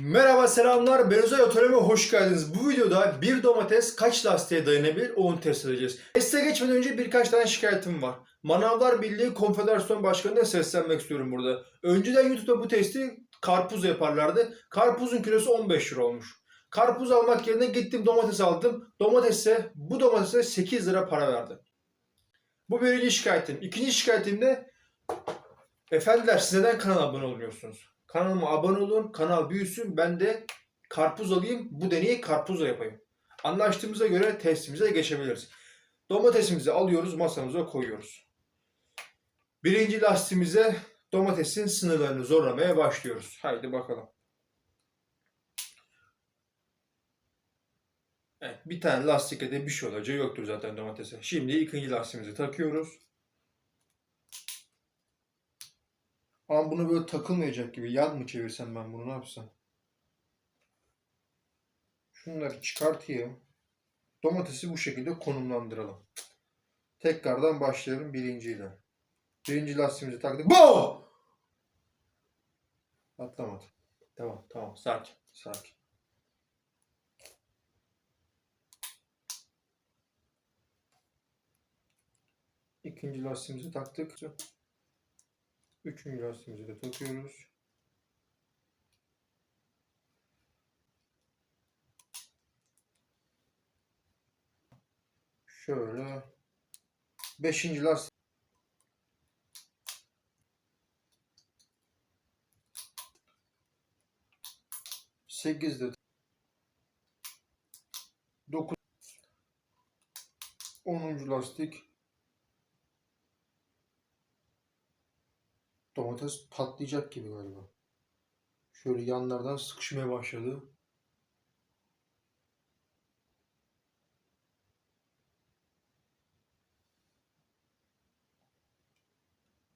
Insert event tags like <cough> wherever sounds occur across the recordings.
Merhaba selamlar ben Uzay Otonomi hoş geldiniz. Bu videoda bir domates kaç lastiğe dayanabilir onu test edeceğiz. Teste geçmeden önce birkaç tane şikayetim var. Manavlar Birliği Konfederasyon Başkanı'na seslenmek istiyorum burada. Önceden YouTube'da bu testi karpuz yaparlardı. Karpuzun kilosu 15 lira olmuş. Karpuz almak yerine gittim domates aldım. Domatese bu domatese 8 lira para verdim. Bu birinci şikayetim. İkinci şikayetim de Efendiler siz neden kanala abone olmuyorsunuz? Kanalıma abone olun, kanal büyüsün. Ben de karpuz alayım, bu deneyi karpuzla yapayım. Anlaştığımıza göre testimize geçebiliriz. Domatesimizi alıyoruz, masamıza koyuyoruz. Birinci lastiğimize domatesin sınırlarını zorlamaya başlıyoruz. Haydi bakalım. Evet, bir tane lastikle de bir şey olacağı yoktur zaten domatese. Şimdi ikinci lastiğimizi takıyoruz. Ama bunu böyle takılmayacak gibi yan mı çevirsem ben bunu ne yapsam? Şunları çıkartayım. Domatesi bu şekilde konumlandıralım. Tekrardan başlayalım birinciyle. Birinci lastiğimizi taktık. Bo! Atlamadı. Tamam tamam sakin sakin. İkinci lastiğimizi taktık. Üçüncü lastiğimizi de takıyoruz. Şöyle. Beşinci lastik. Sekizde. Dokuz. Onuncu lastik. Domates patlayacak gibi galiba. Şöyle yanlardan sıkışmaya başladı.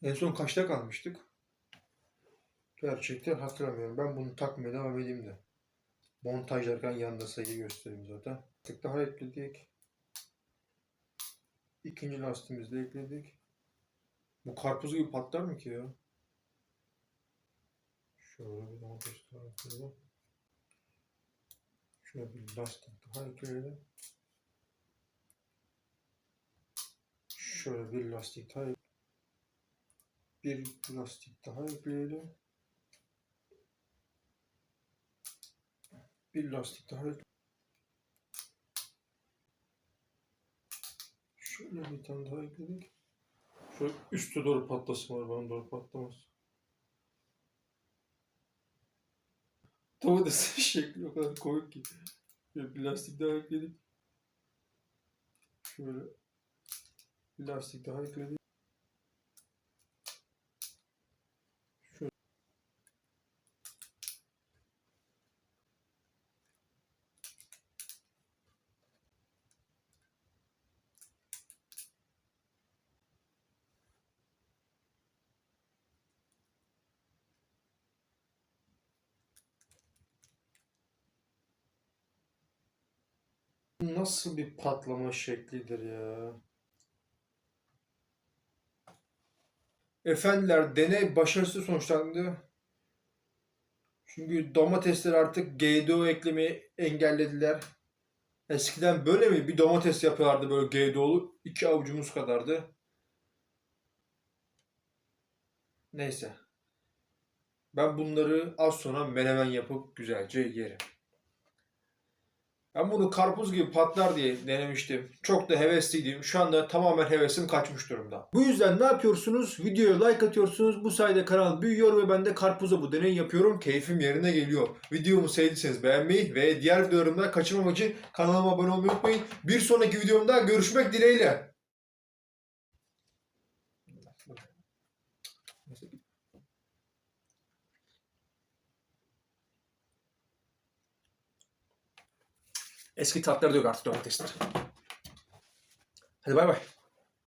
En son kaçta kalmıştık? Gerçekten hatırlamıyorum. Ben bunu takmaya devam edeyim de. Montajlarken yanında sayı göstereyim zaten. Tık daha ekledik. İkinci lastiğimizi de ekledik. Bu karpuz gibi patlar mı ki ya? Şöyle bir daha ekleyelim. Şöyle bir lastik daha ekleyelim. Şöyle bir lastik daha bir lastik daha ekleyelim. Bir lastik daha ekleyelim. Şöyle bir tane daha ekledik. Şöyle üstü doğru patlasın var bana doğru patlamaz. Domatesin <laughs> şekli o kadar komik ki. Şöyle bir lastik daha ekledik. Şöyle bir lastik daha ekledik. Şöyle. Nasıl bir patlama şeklidir ya? Efendiler deney başarısız sonuçlandı. Çünkü domatesler artık GDO eklemeyi engellediler. Eskiden böyle mi? Bir domates yapıyorlardı böyle GDO'lu. iki avucumuz kadardı. Neyse. Ben bunları az sonra menemen yapıp güzelce yerim. Ben bunu karpuz gibi patlar diye denemiştim. Çok da hevesliydim. Şu anda tamamen hevesim kaçmış durumda. Bu yüzden ne yapıyorsunuz? Videoya like atıyorsunuz. Bu sayede kanal büyüyor ve ben de karpuza bu deneyi yapıyorum. Keyfim yerine geliyor. Videomu sevdiyseniz beğenmeyi ve diğer videolarımda kaçırmamak için kanalıma abone olmayı unutmayın. Bir sonraki videomda görüşmek dileğiyle. Eski tatları da yok artık domatesler. Hadi bay bay.